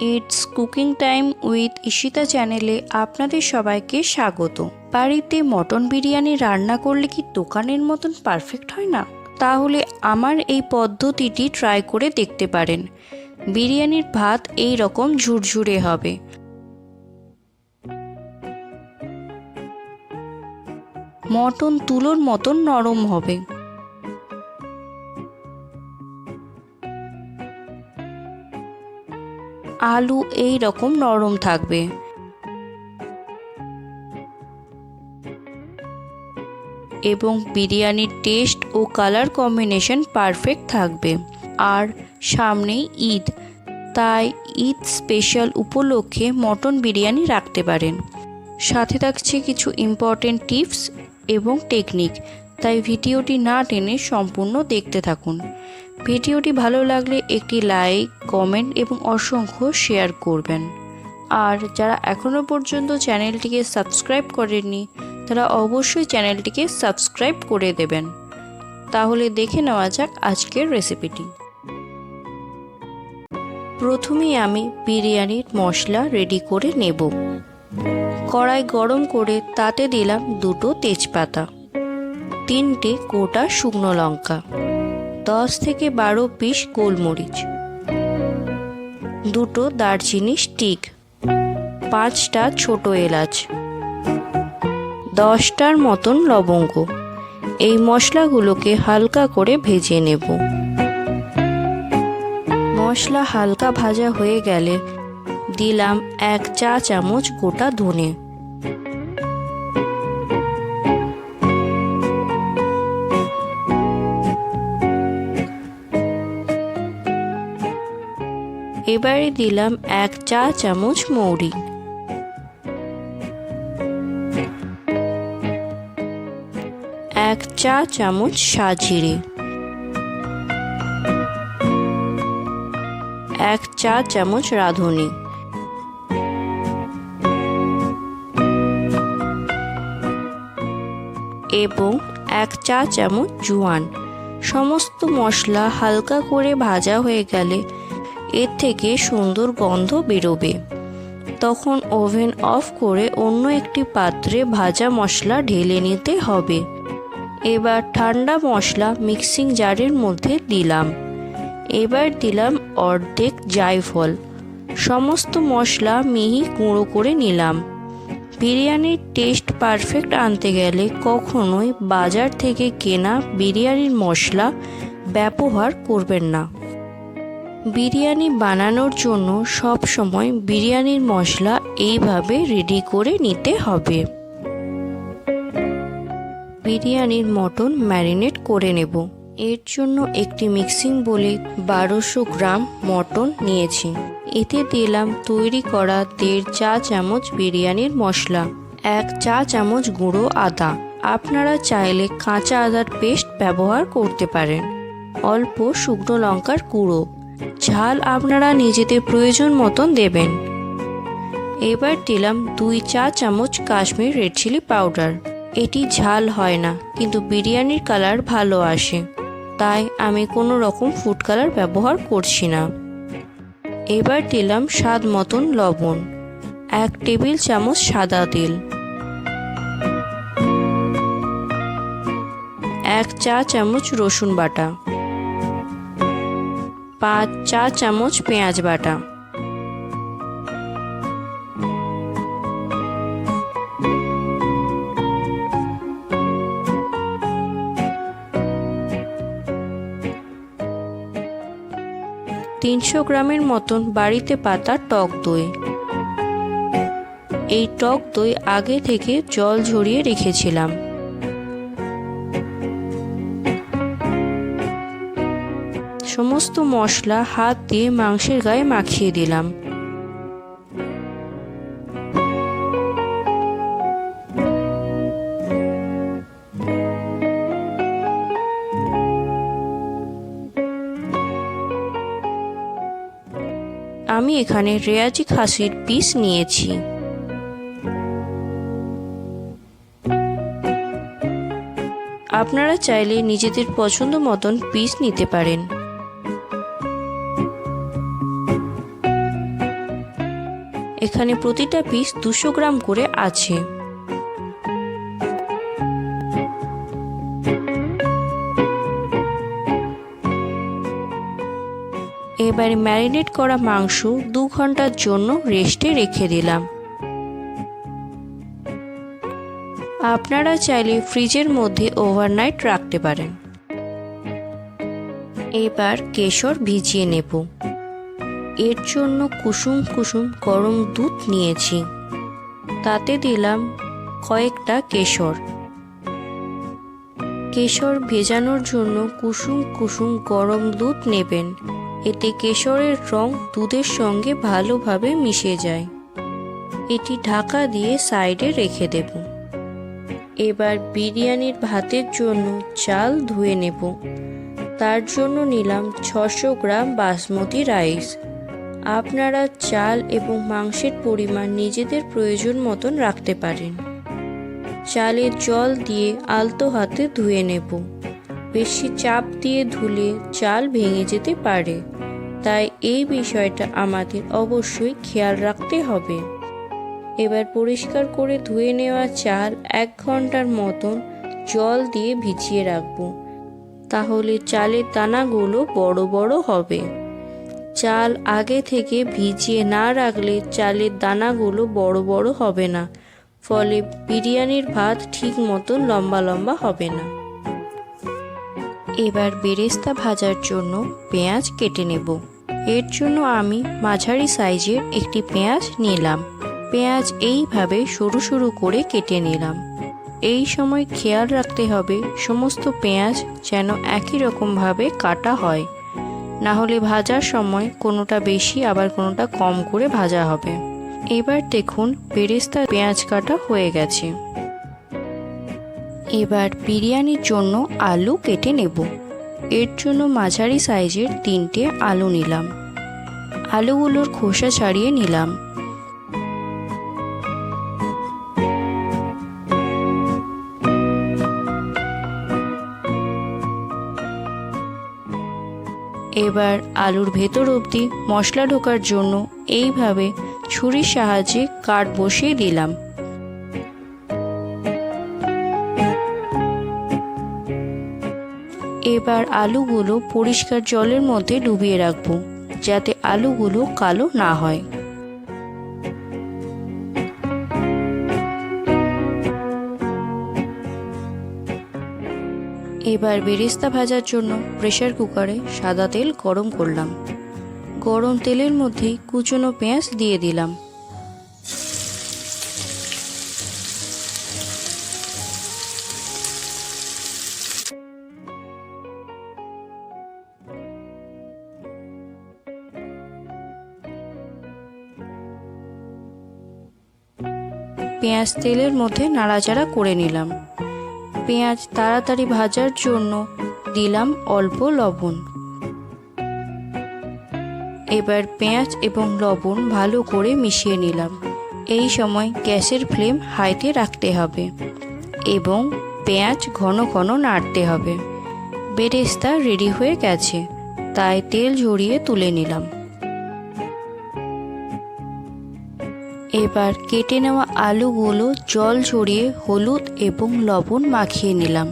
It's cooking time with Ishita চ্যানেলে আপনাদের সবাইকে স্বাগত। বাড়িতে মটন বিরিয়ানি রান্না করলে কি দোকানের মতন পারফেক্ট হয় না? তাহলে আমার এই পদ্ধতিটি ট্রাই করে দেখতে পারেন। বিরিয়ানির ভাত এই রকম ঝুরঝুরে হবে। মটন তুলোর মতন নরম হবে। আলু এই রকম নরম থাকবে। এবং বিরিয়ানির টেস্ট ও কালার কম্বিনেশন পারফেক্ট থাকবে। আর সামনেই ঈদ, তাই ঈদ স্পেশাল উপলক্ষে মটন বিরিয়ানি রাখতে পারেন। সাথে থাকছে কিছু ইম্পর্টেন্ট টিপস এবং টেকনিক তাই ভিডিওটি না টেনে সম্পূর্ণ দেখতে থাকুন। ভিডিওটি ভালো লাগলে একটি লাইক, কমেন্ট এবং অসংখ্য শেয়ার করবেন। আর যারা এখনও পর্যন্ত চ্যানেলটিকে সাবস্ক্রাইব করেননি, তারা অবশ্যই চ্যানেলটিকে সাবস্ক্রাইব করে দেবেন। তাহলে দেখে নেওয়া যাক আজকের রেসিপিটি। প্রথমেই আমি বিরিয়ানির মশলা রেডি করে নেব। কড়াই গরম করে তাতে দিলাম দুটো তেজপাতা, তিনটে গোটা শুকনো লঙ্কা। দশ থেকে বারো পিস গোলমরিচ। দুটো দারচিনি স্টিক। পাঁচটা ছোট এলাচ। দশটার মতন লবঙ্গ। এই মশলাগুলোকে হালকা করে ভেজে নেব। মশলা হালকা ভাজা হয়ে গেলে দিলাম এক চা চামচ গোটা ধনে। এবারে দিলাম এক চা চামচ মৌরি। এক চা চামচ সাজিরে। এক চা চামচ রাঁধুনি। এবং এক চা চামচ জোয়ান। সমস্ত মশলা হালকা করে ভাজা হয়ে গেলে এর থেকে সুন্দর গন্ধ বেরোবে। তখন ওভেন অফ করে অন্য একটি পাত্রে ভাজা মশলা ঢেলে নিতে হবে। এবার ঠান্ডা মশলা মিক্সিং জারের মধ্যে দিলাম। এবার দিলাম অর্ধেক জায়ফল। সমস্ত মশলা মিহি গুঁড়ো করে নিলাম। বিরিয়ানির টেস্ট পারফেক্ট আনতে গেলে কখনোই বাজার থেকে কেনা বিরিয়ানির মশলা ব্যবহার করবেন না। বিরিয়ানি বানানোর জন্য সব সময় বিরিয়ানির মশলা এইভাবে রেডি করে নিতে হবে। বিরিয়ানির মটন ম্যারিনেট করে নেব। এর জন্য একটি মিক্সিং বলে বারোশো গ্রাম মটন নিয়েছি। এতে দিলাম তৈরি করা দেড় চা চামচ বিরিয়ানির মশলা, এক চা চামচ গুঁড়ো আদা। আপনারা চাইলে কাঁচা আদার পেস্ট ব্যবহার করতে পারেন। অল্প শুকনো লঙ্কার গুঁড়ো। ঝাল আপনারা নিজেদের প্রয়োজন মতন দেবেন। এবার দিলাম দুই চা চামচ কাশ্মীর রেড চিলি পাউডার। এটি ঝাল হয় না, কিন্তু বিরিয়ানির কালার ভালো আসে। তাই আমি কোনো রকম ফুড কালার ব্যবহার করছি না। এবার দিলাম স্বাদ মতন লবণ, এক টেবিল চামচ সাদা তেল। এক চা চামচ রসুন বাটা। পাঁচ, চা চামচ পেঁয়াজ বাটা। তিনশো গ্রামের মতন বাড়িতে পাতা টক দই। এই টক দই আগে থেকে জল ঝরিয়ে রেখেছিলাম। সমস্ত মশলা, হাত দিয়ে মাংসের গায়ে মাখিয়ে দিলাম। আমি এখানে রেয়াজি খাসির পিস নিয়েছি। আপনারা চাইলে নিজেদের পছন্দ মতন পিস নিতে পারেন। এখানে প্রতিটা পিস দুশো গ্রাম করে আছে। এবারে ম্যারিনেট করা মাংস দু ঘণ্টার জন্য রেস্টে রেখে দিলাম। আপনারা চাইলে ফ্রিজের মধ্যে ওভারনাইট রাখতে পারেন। এবার কেশর ভিজিয়ে নেব। এর জন্য কুসুম কুসুম গরম দুধ নিয়েছি। তাতে দিলাম কয়েকটা কেশর। কেশর ভেজানোর জন্য কুসুম কুসুম গরম দুধ নেবেন। এতে কেশরের রং দুধের সঙ্গে ভালোভাবে মিশে যায়। এটি ঢাকা দিয়ে সাইডে রেখে দেব। এবার বিরিয়ানির ভাতের জন্য চাল ধুয়ে নেব। তার জন্য নিলাম ছশো গ্রাম বাসমতি রাইস। আপনারা চাল এবং মাংসের পরিমাণ নিজেদের প্রয়োজন মতন রাখতে পারেন। চালে জল দিয়ে আলতো হাতে ধুয়ে নেব। বেশি চাপ দিয়ে ধুলে চাল ভেঙে যেতে পারে। তাই এই বিষয়টা আমাদের অবশ্যই খেয়াল রাখতে হবে। এবার পরিষ্কার করে ধুয়ে নেওয়া চাল এক ঘণ্টার মতন জল দিয়ে ভিজিয়ে রাখব। তাহলে চালের দানাগুলো বড় বড় হবে। চাল আগে থেকে ভিজিয়ে না রাখলে চালের দানাগুলো বড় বড় হবে না। ফলে বিরিয়ানির ভাত ঠিক মতো লম্বা লম্বা হবে না। এবার বেরেস্তা ভাজার জন্য পেঁয়াজ কেটে নেব। এর জন্য আমি মাঝারি সাইজের একটি পেঁয়াজ নিলাম। পেঁয়াজ এইভাবে সরু সরু করে কেটে নিলাম। এই সময় খেয়াল রাখতে হবে সমস্ত পেঁয়াজ যেন একই রকমভাবে কাটা হয়। না হলে ভাজার সময় কোনোটা বেশি, আবার কোনোটা কম করে ভাজা হবে। এবার দেখুন বেরেস্তা পেঁয়াজ কাটা হয়ে গেছে। এবার বিরিয়ানির জন্য আলু কেটে নেব। এর জন্য মাঝারি সাইজের তিনটে আলু নিলাম। আলুগুলোর খোসা ছাড়িয়ে নিলাম। এবার আলুর ভেতর অবধি মশলা ঢোকার জন্য এইভাবে ছুরির সাহায্যে কাঠ বসিয়ে দিলাম। এবার আলুগুলো পরিষ্কার জলের মধ্যে ডুবিয়ে রাখব, যাতে আলুগুলো কালো না হয়। এবার বেরেস্তা ভাজার জন্য প্রেশার কুকারে সাদা তেল গরম করলাম। গরম তেলের মধ্যে কুচনো পেঁয়াজ দিয়ে দিলাম। পেঁয়াজ তেলের মধ্যে নাড়াচাড়া করে নিলাম। পেঁয়াজ তাড়াতাড়ি ভাজার জন্য দিলাম অল্প লবণ। এবার পেঁয়াজ এবং লবণ ভালো করে মিশিয়ে নিলাম। এই সময় গ্যাসের ফ্লেম হাইতে রাখতে হবে এবং পেঁয়াজ ঘন ঘন নাড়তে হবে। বেরেস্তা রেডি হয়ে গেছে, তাই তেল ঝরিয়ে তুলে নিলাম। এবার কেটে নেওয়া আলুগুলো জল ঝরিয়ে হলুদ এবং লবণ মাখিয়ে নিলাম।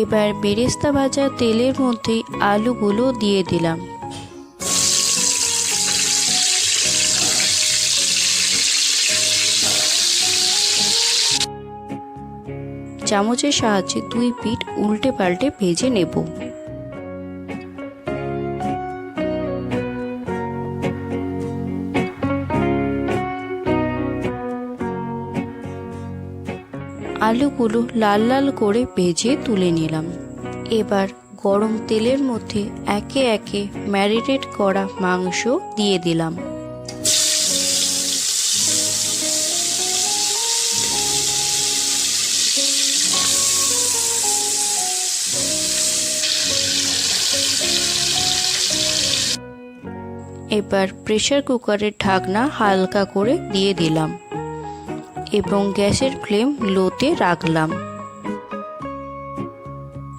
এবার বেরেস্তা ভাজা তেলের মধ্যে আলুগুলো দিয়ে দিলাম। চামচের সাহায্যে দুই পিঠ উল্টে পাল্টে ভেজে নেব। আলুগুলো লাল লাল করে ভেজে তুলে নিলাম। এবার গরম তেলের মধ্যে একে একে ম্যারিনেট করা মাংস দিয়ে দিলাম। এবার প্রেশার কুকারের ঢাকনা হালকা করে দিয়ে দিলাম এবং গ্যাসের ফ্লেম লোতে রাখলাম।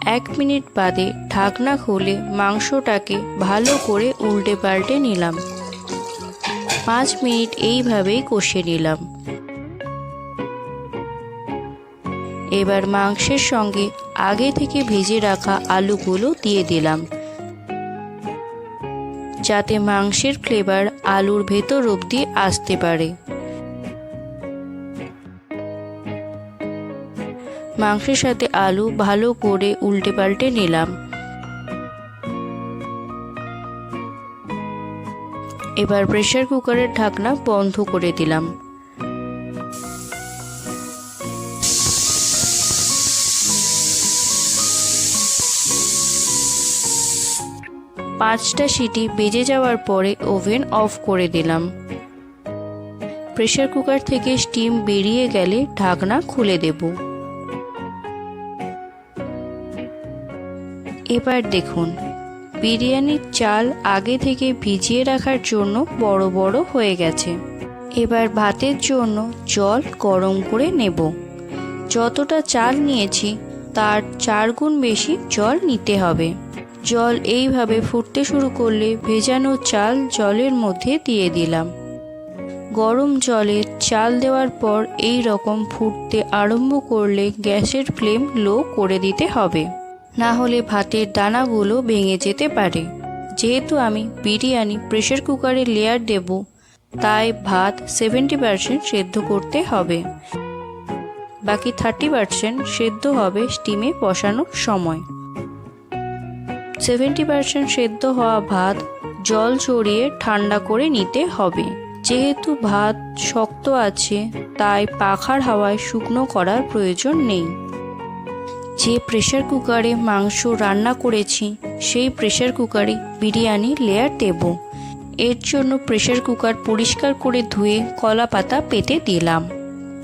এক মিনিট বাদে ঢাকনা খুলে মাংসটাকে ভালো করে উল্টে পাল্টে নিলাম। পাঁচ মিনিট এইভাবেই কষে নিলাম। এবার মাংসের সঙ্গে আগে থেকে ভেজে রাখা আলুগুলো দিয়ে দিলাম। যাতে মাংসের ফ্লেভার আলুর ভেতর অবধি আসতে পারে। মাংসের সাথে আলু ভালো করে উল্টে পাল্টে নিলাম। এবার প্রেশার কুকারের ঢাকনা বন্ধ করে দিলাম। পাঁচটা সিটি বেজে যাওয়ার পরে ওভেন অফ করে দিলাম। প্রেশার কুকার থেকে স্টিম বেরিয়ে গেলে ঢাকনা খুলে দেব। এবার দেখুন, বিরিয়ানির চাল আগে থেকে ভিজিয়ে রাখার জন্য বড় বড় হয়ে গেছে। এবার ভাতের জন্য জল গরম করে নেব। যতটা চাল নিয়েছি, তার চার গুণ বেশি জল নিতে হবে। জল এইভাবে ফুটতে শুরু করলে ভেজানো চাল জলের মধ্যে দিয়ে দিলাম। গরম জলে চাল দেওয়ার পর এই রকম ফুটতে আরম্ভ করলে গ্যাসের ফ্লেম লো করে দিতে হবে। না হলে ভাতের দানাগুলো ভেঙে যেতে পারে। যেহেতু আমি বিরিয়ানি প্রেশার কুকারে লেয়ার দেব, তাই ভাত সেভেন্টি পারসেন্ট সেদ্ধ করতে হবে। বাকি থার্টি পারসেন্ট সেদ্ধ হবে স্টিমে বসানোর সময়। সেভেন্টি পারসেন্ট সেদ্ধ হওয়া ভাত জল ছড়িয়ে ঠান্ডা করে নিতে হবে। যেহেতু ভাত শক্ত আছে, তাই পাখার হাওয়ায় শুকনো করার প্রয়োজন নেই। যে প্রেশার কুকারে মাংস রান্না করেছি, সেই প্রেশার কুকারে বিরিয়ানি লেয়ার দেব। এর জন্য প্রেশার কুকার পরিষ্কার করে ধুয়ে কলা পাতা পেতে দিলাম।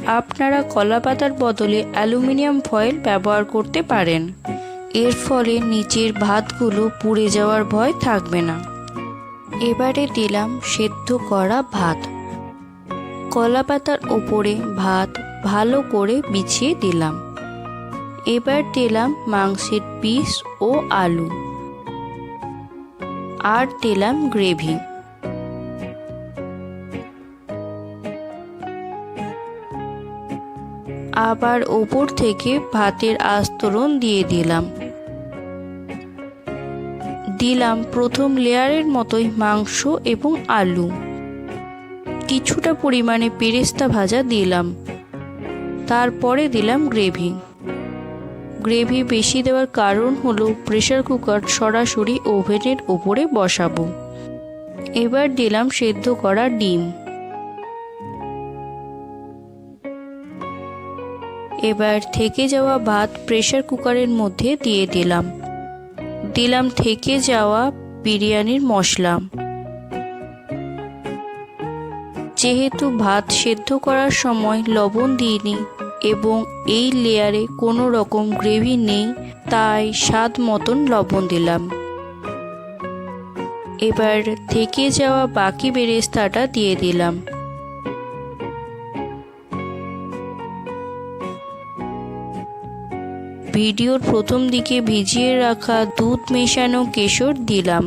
আপনারা কলা পাতার বদলে অ্যালুমিনিয়াম ফয়েল ব্যবহার করতে পারেন। এর ফলে নিচের ভাতগুলো পুড়ে যাওয়ার ভয় থাকবে না। এবারে দিলাম সেদ্ধ করা ভাত। কলা পাতার ওপরে ভাত ভালো করে বিছিয়ে দিলাম। এবার দিলাম মাংসের পিস ও আলু। আর দিলাম গ্রেভি। আবার ওপর থেকে ভাতের আস্তরণ দিয়ে দিলাম। দিলাম প্রথম লেয়ারের মতোই মাংস এবং আলু। কিছুটা পরিমাণে পেরেস্তা ভাজা দিলাম। তারপরে দিলাম গ্রেভি। গ্রেভি বেশি দেওয়ার কারণ হলো প্রেশার কুকার সরাসরি ওভেনের ওপরে বসাবো। এবার দিলাম সেদ্ধ করা ডিম। এবার থেকে যাওয়া ভাত প্রেশার কুকারের মধ্যে দিয়ে দিলাম। দিলাম থেকে যাওয়া বিরিয়ানির মশলা। যেহেতু ভাত সেদ্ধ করার সময় লবণ দিইনি এবং এই লেয়ারে কোনো রকম গ্রেভি নেই, তাই স্বাদ মতন লবণ দিলাম। এবার থেকে যাওয়া বাকি বেরেস্তাটা দিয়ে দিলাম। ভিডিওর প্রথম দিকে ভিজিয়ে রাখা দুধ মেশানো কেশর দিলাম।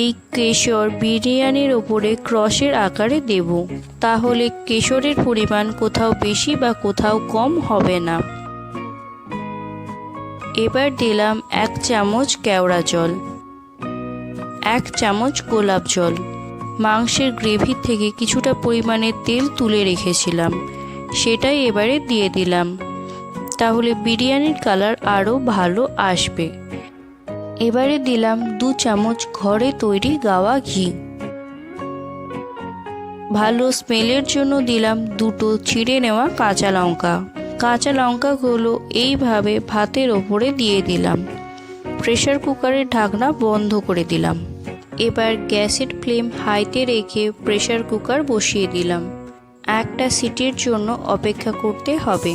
এই কেশর বিরিয়ানির ওপরে ক্রসের আকারে দেব, তাহলে কেশরের পরিমাণ কোথাও বেশি বা কোথাও কম হবে না। এবার দিলাম এক চামচ কেওড়া জল, এক চামচ গোলাপ জল। মাংসের গ্রেভির থেকে কিছুটা পরিমাণে তেল তুলে রেখেছিলাম। সেটাই এবারে দিয়ে দিলাম। তাহলে বিরিয়ানির কালার আরও ভালো আসবে। এবারে দিলাম দু চামচ ঘরে তৈরি গাওয়া ঘি। ভালো স্মেলের জন্য দিলাম দুটো ছিঁড়ে নেওয়া কাঁচা লঙ্কা। কাঁচা লঙ্কাগুলো এইভাবে ভাতের ওপরে দিয়ে দিলাম। প্রেশার কুকারের ঢাকনা বন্ধ করে দিলাম। এবার গ্যাসের ফ্লেম হাইতে রেখে প্রেশার কুকার বসিয়ে দিলাম। একটা সিটির জন্য অপেক্ষা করতে হবে।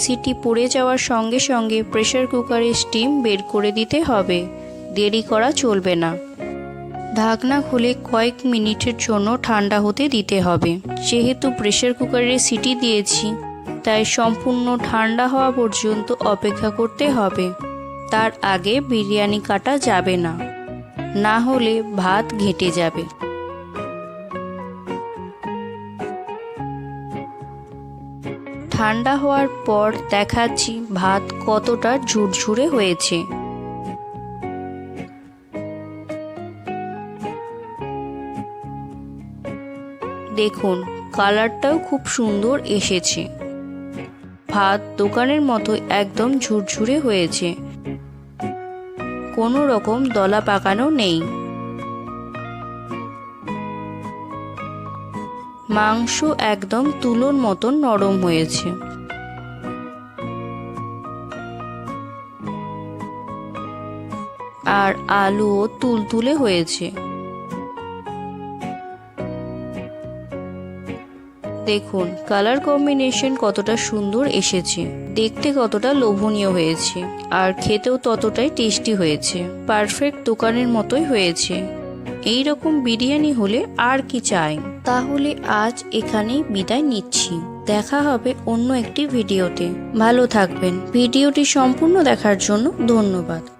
সিটি পড়ে যাওয়ার সঙ্গে সঙ্গে প্রেশার কুকারের স্টিম বের করে দিতে হবে। দেরি করা চলবে না। ঢাকনা খুলে কয়েক মিনিটের জন্য ঠান্ডা হতে দিতে হবে। যেহেতু প্রেশার কুকারে সিটি দিয়েছি, তাই সম্পূর্ণ ঠান্ডা হওয়া পর্যন্ত অপেক্ষা করতে হবে। তার আগে বিরিয়ানি কাটা যাবে না। না হলে ভাত ঘেটে যাবে। ঠান্ডা হওয়ার পর দেখাচ্ছি ভাত কতটা ঝুরঝুরে হয়েছে। দেখুন, কালারটাও খুব সুন্দর এসেছে। ভাত দোকানের মতো একদম ঝুরঝুরে হয়েছে। কোনো রকম দলা পাকানো নেই। মাংস একদম তুলোর মতন নরম হয়েছে। আর আলুও তুলতুলে হয়েছে। দেখুন কালার কম্বিনেশন কতটা সুন্দর এসেছে। দেখতে কতটা লোভনীয় হয়েছে। আর খেতেও ততটাই টেস্টি হয়েছে। পারফেক্ট দোকানের মতোই হয়েছে। এই রকম বিরিয়ানি হলে আর কি চাই? তাহলে আজ এখানেই বিদায় নিচ্ছি। দেখা হবে অন্য একটি ভিডিওতে। ভালো থাকবেন। ভিডিওটি সম্পূর্ণ দেখার জন্য ধন্যবাদ।